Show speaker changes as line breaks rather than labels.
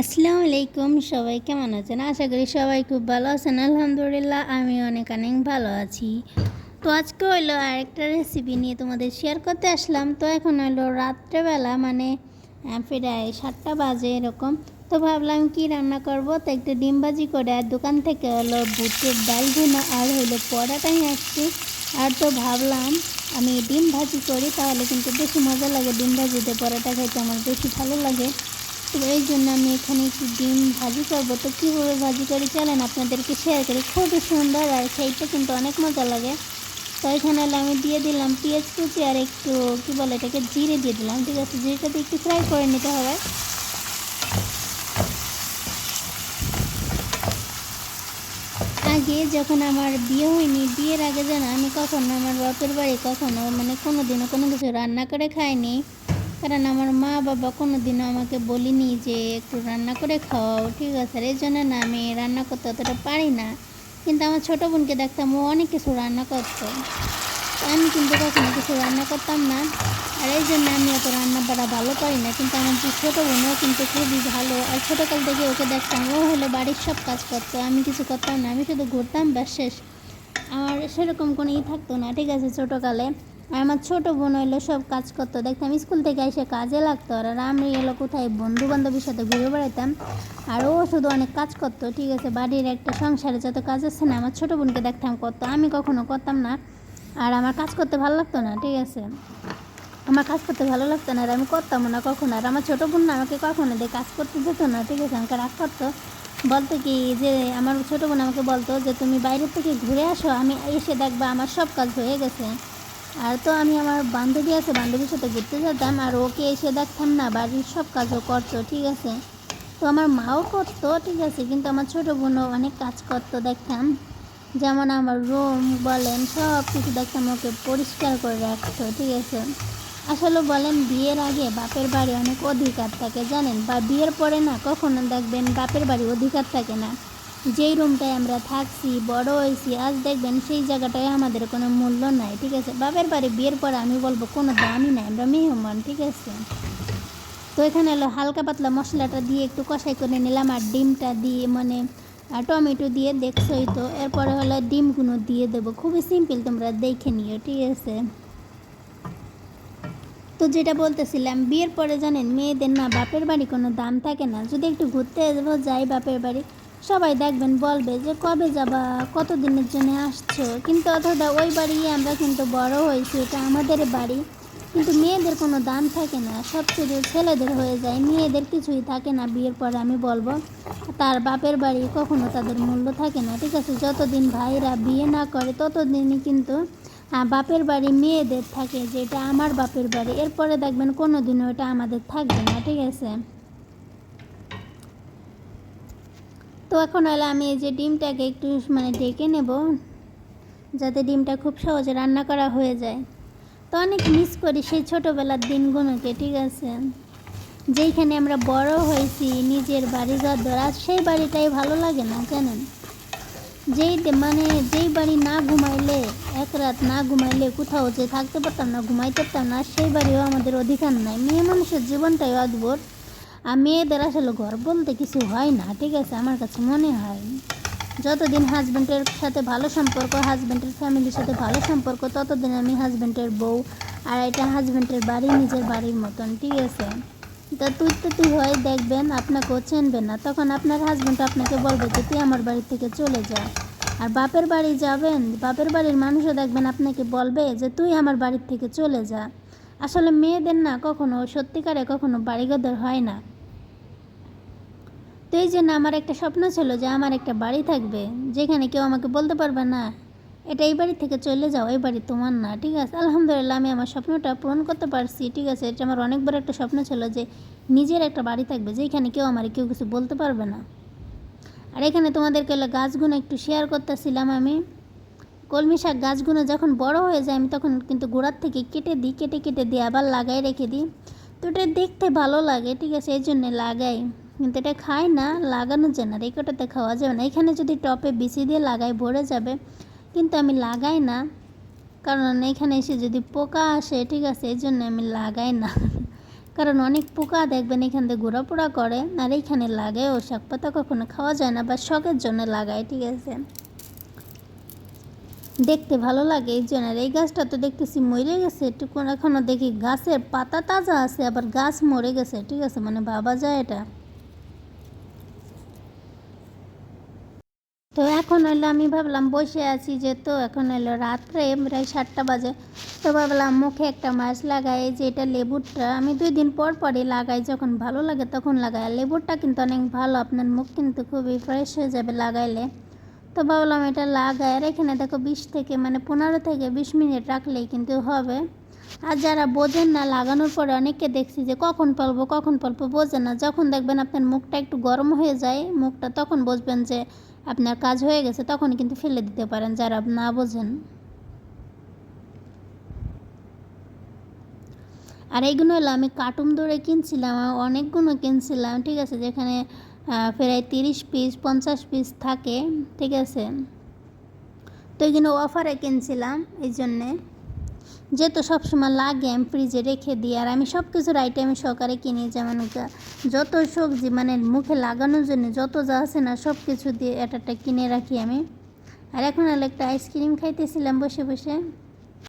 আসসালামু আলাইকুম সবাই কেমন আছেন? আশা করি সবাই খুব ভালো আছেন। আলহামদুলিল্লাহ, আমি অনেক অনেক ভালো আছি। তো আজকে হইল আরেকটা রেসিপি নিয়ে তোমাদের শেয়ার করতে আসলাম। তো এখন হইল রাত্রেবেলা মানে প্রায় সাতটা বাজে এরকম। তো ভাবলাম কি রান্না করব? তো একটু ডিম ভাজি করে, আর দোকান থেকে হলো বুটের ডাল ভুনা, আর হইল পরাটা নিয়ে আসছি। আর তো ভাবলাম, আমি ডিম ভাজি করি, তাহলে কিন্তু বেশি মজা লাগে। ডিম ভাজিতে পরোটা খাইতে আমার বেশি ভালো লাগে। তো এই জন্য আমি এখানে একটু ডিম ভাজি করব। তো কীভাবে ভাজি করি চলেন আপনাদেরকে শেয়ার করি। খুবই সুন্দর আর খেতে কিন্তু অনেক মজা লাগে। তো এখানে আমি দিয়ে দিলাম পেঁয়াজ কুচি আর একটু, কী বলে এটাকে, জিরে দিয়ে দিলাম। ঠিক আছে জিরেটা দিয়ে একটু ফ্রাই করে নিতে হবে। আগে যখন আমার বিয়ে হয়নি, বিয়ের আগে যেন আমি কখনো আমার বাপের বাড়ি কখনো মানে কোনো দিনও কোনো কিছু রান্না করে খাইনি। কারণ আমার মা বাবা কোনো দিনও আমাকে বলিনি যে একটু রান্না করে খাওয়াও, ঠিক আছে? আর এই জন্য না আমি রান্না করতে অতটা পারি না। কিন্তু আমার ছোটো বোনকে দেখতাম ও অনেক কিছু রান্না করতো। আমি কিন্তু কখনো কিছু রান্না করতাম না। আর এই জন্য আমি অত রান্না বাড়া ভালো পারি না। কিন্তু আমার যে ছোটো বোনও কিন্তু খুবই ভালো। আর ছোটোকাল থেকে ওকে দেখতাম, ও হলো বাড়ির সব কাজ করতো। আমি কিছু করতাম না, আমি শুধু ঘুরতাম, ব্যাস শেষ। আমার সেরকম কোনো ই থাকতো না, ঠিক আছে? ছোটোকালে আমার ছোট বোন হইল সব কাজ করতো। দেখতাম স্কুল থেকে এসে কাজে লাগতো আর আমি এলো কোথায় বন্ধু বান্ধবের সাথে ঘুরে বেড়াতাম আর ও শুধু অনেক কাজ করতো, ঠিক আছে, বাড়ির একটা সংসারে যত কাজ আছে না, আমার ছোটো বোনকে দেখতাম করতো আমি কখনো করতাম না। আর আমার কাজ করতে ভালো লাগতো না, ঠিক আছে। আমার কাজ করতে ভালো লাগতো না আর আমি করতাম না কখনো। আর আমার ছোটো বোন আমাকে কখনো দিয়ে কাজ করতে যেত না, ঠিক আছে, আমাকে রাগ করতো। বলতো কি যে, আমার ছোটো বোন আমাকে বলতো যে, তুমি বাইরের থেকে ঘুরে আসো, আমি এসে দেখবা আমার সব কাজ হয়ে গেছে। আর তো আমি আমার বান্ধবী আছে, বান্ধবীর সাথে ঘুরতে যেতাম, আর ওকে এসে দেখতাম না, বাড়ির সব কাজও করতো, ঠিক আছে? তো আমার মাও করতো, ঠিক আছে, কিন্তু আমার ছোটো বোনও অনেক কাজ করতো, দেখতাম। যেমন আমার রুম বলেন, সব কিছু দেখতাম, ওকে পরিষ্কার করে রাখতো, ঠিক আছে? আসলে বলেন, বিয়ের আগে বাপের বাড়ি অনেক অধিকার থাকে, জানেন? বা বিয়ের পরে না কখনো দেখবেন বাপের বাড়ি অধিকার থাকে না। যেই রুমটায় আমরা থাকছি, বড় হয়েছি, আজ দেখবেন সেই জায়গাটায় আমাদের কোনো মূল্য নাই, ঠিক আছে? বাপের বাড়ি বিয়ের পরে আমি বলব কোনো দামই নাই, আমরা মেহমান, ঠিক আছে? তো এখানে হলো হালকা পাতলা মশলাটা দিয়ে একটু কষাই করে নিলাম, আর ডিমটা দিয়ে মানে টমেটো দিয়ে দেখছোই তো, এরপরে হলো ডিমগুলো দিয়ে দেবো। খুবই সিম্পল তোমরা দেখে নিও, ঠিক আছে? তো যেটা বলতেছিলাম, বিয়ের পরে জানেন, মেয়েদের না বাপের বাড়ি কোনো দাম থাকে না। যদি একটু ঘুরতে যাই বাপের বাড়ি সবাই দেখবেন বলবে যে কবে যাবা কত দিনের জন্য আসছো? কিন্তু অথবা ওই বাড়ি আমরা কিন্তু বড় হয়েছি, এটা আমাদের বাড়ি। কিন্তু মেয়েদের কোনো দাম থাকে না, সব কিছু ছেলেদের হয়ে যায়, মেয়েদের কিছুই থাকে না বিয়ের পরে আমি বলব। তার বাপের বাড়ি কখনো তাদের মূল্য থাকে না, ঠিক আছে? যতদিন ভাইরা বিয়ে না করে, ততদিনই কিন্তু বাপের বাড়ি মেয়েদের থাকে, যে এটা আমার বাপের বাড়ি। এরপরে দেখবেন কোনো দিনও এটা আমাদের থাকবে না, ঠিক আছে? তো এখন হলে আমি এই যে ডিমটাকে একটু মানে ডেকে নেব, যাতে ডিমটা খুব সহজে রান্না করা হয়ে যায়। তো অনেক মিস করি সেই ছোটোবেলার দিনগুলোকে, ঠিক আছে? যেইখানে আমরা বড় হয়েছি, নিজের বাড়ি ঘর আজ সেই বাড়িটাই ভালো লাগে না, জানেন? যেই মানে যেই বাড়ি না ঘুমাইলে, এক রাত না ঘুমাইলে কোথাও যে থাকতে পারতাম না, ঘুমাইতে পারতাম না সেই বাড়িও আমাদের অধিকার নাই। মেয়ে মানুষের জীবনটাই অদ্ভুত। আর মেয়েদের আসলে ঘর বলতে কিছু হয় না, ঠিক আছে? আমার কাছে মনে হয় যতদিন হাজব্যান্ডের সাথে ভালো সম্পর্ক হাজব্যান্ডের ফ্যামিলির সাথে ভালো সম্পর্ক, ততদিন আমি হাজব্যান্ডের বউ আর এটা হাজব্যান্ডের বাড়ি, নিজের বাড়ির মতন, ঠিক আছে? তা তুই তো তুই হয় দেখবেন, আপনাকেও চেনবে না। তখন আপনার হাজব্যান্ড আপনাকে বলবে যে, তুই আমার বাড়ি থেকে চলে যা। আর বাপের বাড়ি যাবেন, বাপের বাড়ির মানুষও দেখবেন আপনাকে বলবে যে, তুই আমার বাড়ির থেকে চলে যা। আসলে মেয়েদের না কখনো, সত্যিকারে কখনো বাড়িগদর হয় না। তো এই জন্য আমার একটা স্বপ্ন ছিল যে আমার একটা বাড়ি থাকবে, যেখানে কেউ আমাকে বলতে পারবে না। এটা এই বাড়ি থেকে চলে যাও, এই বাড়ি তোমার না, ঠিক আছে? আলহামদুলিল্লাহ, আমি আমার স্বপ্নটা পূরণ করতে পারছি, ঠিক আছে? এটা আমার অনেক বড় একটা স্বপ্ন ছিল যে নিজের একটা বাড়ি থাকবে, যেখানে কেউ আমার কেউ কিছু বলতে পারবে না। আর এখানে তোমাদেরকে গাছগুলো একটু শেয়ার করতেছিলাম আমি। কলমি শাক গাছগুলো যখন বড় হয়ে যায়, আমি তখন কিন্তু গোড়ার থেকে কেটে দিই, কেটে কেটে দিয়ে আবার লাগাই রেখে দিই। তো এটা দেখতে ভালো লাগে, ঠিক আছে? এই জন্যে লাগাই। কিন্তু এটা খায় না, লাগানো যায় না। রেকোটাতে খাওয়া যাবে না। এখানে যদি টপে বিচি দিয়ে লাগাই ভরে যাবে। কিন্তু আমি লাগাই না। কারণ এখানে এসে যদি পোকা আসে, ঠিক আছে, এই জন্য আমি লাগাই না। কারণ অনেক পোকা দেখবেন এখান থেকে ঘোরাফোরা করে। আর এইখানে লাগে ও শাক পাতা কখনো খাওয়া যায় না বা শখের জন্য লাগায়, ঠিক আছে। দেখতে ভালো লাগে এই জন্য। আর এই গাছটা তো দেখতেছি মরে গেছে। একটু এখনও দেখি গাছের পাতা তাজা আছে, আবার গাছ মরে গেছে, ঠিক আছে। মানে ভাবা যায় এটা। তো এখন হইল আমি ভাবলাম বসে আছি যে তো এখন হইল রাত্রে প্রায় সাতটা বাজে। তো ভাবলাম মুখে একটা মাছ লাগাই যে এটা লেবুরটা। আমি দুই দিন পর পরই লাগাই, যখন ভালো লাগে তখন লাগাই। লেবুরটা কিন্তু অনেক ভালো, আপনার মুখ কিন্তু খুবই ফ্রেশ হয়ে যাবে লাগাইলে। তো ভাবলাম এটা লাগাই। আর এখানে দেখো বিশ থেকে মানে পনেরো থেকে বিশ মিনিট রাখলেই কিন্তু হবে। আর যারা বোঝেন না, লাগানোর পরে অনেককে দেখছি যে কখন পালবো কখন পালবো বোঝেন না। যখন দেখবেন আপনার মুখটা একটু গরম হয়ে যায়, মুখটা তখন বুঝবেন যে আপনার কাজ হয়ে গেছে তখন কিন্তু ফেলে দিতে পারেন যারা না বোঝেন। আর এইগুলো হলো, আমি কার্টুন দৌড়ে কিনছিলাম, অনেকগুলো কিনছিলাম, ঠিক আছে, যেখানে প্রায় তিরিশ পিস, পঞ্চাশ পিস থাকে, ঠিক আছে। তো এইগুলো অফারে কিনছিলাম, এই জন্যে। যেহেতু সবসময় লাগে, আমি ফ্রিজে রেখে দিই, আর আমি সব কিছুর আইটেম সহকারে কিনি, যেমন যত সবজি মানে মুখে লাগানোর জন্য যত যা আছে না সব কিছু দিয়ে এটা কিনে রাখি আমি। আর এখন একটা আইসক্রিম খাইতেছিলাম বসে বসে।